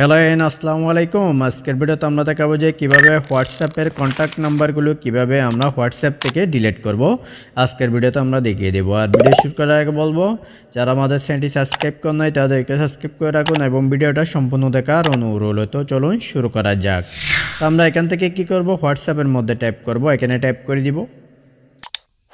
Hello N আসসালামু আলাইকুম আজকের ভিডিওতে আমরা দেখাবো যে কীভাবে হোয়াটসঅ্যাপের কন্ট্যাক্ট নাম্বারগুলো কীভাবে আমরা হোয়াটসঅ্যাপ থেকে ডিলিট করব। আজকের ভিডিওতে আমরা দেখিয়ে দেবো। আর ভিডিও শুরু করার আগে বলব, যারা আমাদের চ্যানেলটি সাবস্ক্রাইব করে নাই, তাদেরকে সাবস্ক্রাইব করে রাখুন এবং ভিডিওটা সম্পূর্ণ দেখার অনুরোধ তো চলুন শুরু করা যাক। তো আমরা এখান থেকে কি করব? হোয়াটসঅ্যাপের মধ্যে টাইপ করব। এখানে টাইপ করে দিব।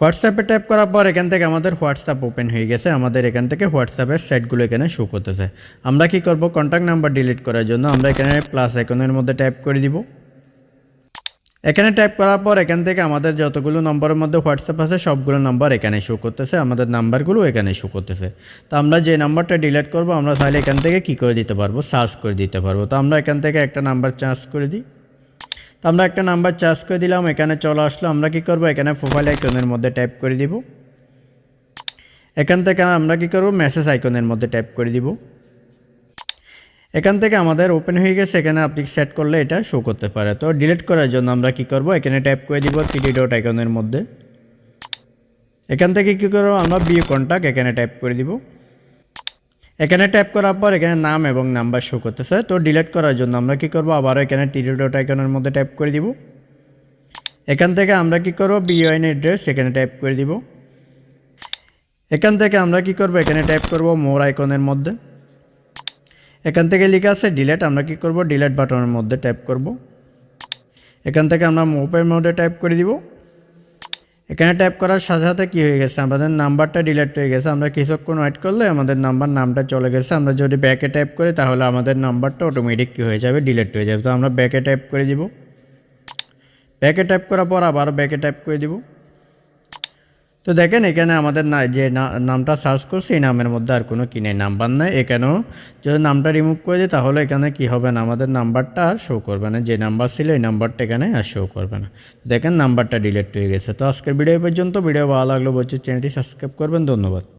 হোয়াটসঅ্যাপে টাইপ করার পর এখান থেকে আমাদের হোয়াটসঅ্যাপ ওপেন হয়ে গেছে। আমাদের এখান থেকে হোয়াটসঅ্যাপের সেটগুলো এখানে শো করতেছে। আমরা কি করব? কন্ট্যাক্ট নাম্বার ডিলিট করার জন্য আমরা এখানে প্লাস আইকনের মধ্যে টাইপ করে দিব। এখানে টাইপ করার পর এখান থেকে আমাদের যতগুলো নম্বরের মধ্যে হোয়াটসঅ্যাপ আছে, সবগুলো নাম্বার এখানে শো করতেছে। আমাদের নাম্বারগুলো এখানে শো করতেছে। তো আমরা যে নাম্বারটা ডিলিট করব, আমরা তাহলে এখান থেকে কি করে দিতে পারব? সার্চ করে দিতে পারব। তো আমরা এখান থেকে একটা নাম্বার চার্জ করে দিই। তো আমরা একটা নাম্বার চার্জ করে দিলাম, এখানে চলে আসলো, আমরা কি করব? এখানে প্রোফাইল আইকনের মধ্যে টাইপ করে দিব। এখান থেকে আমরা কি করব? মেসেজ আইকনের মধ্যে টাইপ করে দিব। এখান থেকে আমাদের ওপেন হয়ে গেছে, এখানে আপনি সেট করলে এটা শো করতে পারে। তো ডিলিট করার জন্য আমরা কি করব? এখানে টাইপ করে দিব থ্রি ডট আইকনের মধ্যে। এখান থেকে কি করব? আমরা বি কন্ট্যাক্ট এখানে টাইপ করে দিব। এখানে ট্যাপ করার পর এখানে নাম এবং নাম্বার শো করতেছে। তো ডিলেট করার জন্য আমরা কি করব? আবারও এখানে ডট আইকনের মধ্যে টাইপ করে দিব। এখান থেকে আমরা কি করব? বিওয়াইন অ্যাড্রেস এখানে টাইপ করে দিব। এখান থেকে আমরা কি করব? এখানে টাইপ করব মোর আইকনের মধ্যে। এখান থেকে লেখা আছে ডিলেট আমরা কি করব? ডিলেট বাটনের মধ্যে টাইপ করব। এখান থেকে আমরা মোবাইল মোডে টাইপ করে দিব। এখানে ট্যাপ করার সাথে সাথে কী হয়ে গেছে? আমাদের নাম্বারটা ডিলেট হয়ে গেছে। আমরা কিছুক্ষণ ওয়েট করলে আমাদের নাম্বার নামটা চলে গেছে। আমরা যদি ব্যাকে টাইপ করি, তাহলে আমাদের নাম্বারটা অটোমেটিক কী হয়ে যাবে? ডিলেট হয়ে যাবে। তো আমরা ব্যাকে টাইপ করে দিব। ব্যাকে টাইপ করার পর আবার ব্যাকে টাইপ করে দিব। তো দেখেন, এখানে আমাদের না যে নামটা সার্চ করছি, এই নামের মধ্যে আর কোনো কিনে নাম্বার নাই। এখানেও যদি নামটা রিমুভ করে দিই, তাহলে এখানে কি হবে না? আমাদের নাম্বারটা আর শো করবে না। যে নাম্বার ছিল, এই নাম্বারটা এখানে আর শো করবে না। দেখেন, নাম্বারটা ডিলেট হয়ে গেছে। তো আজকের ভিডিও পর্যন্ত। ভিডিও ভালো লাগল বলছে চ্যানেলটি সাবস্ক্রাইব করবেন। ধন্যবাদ।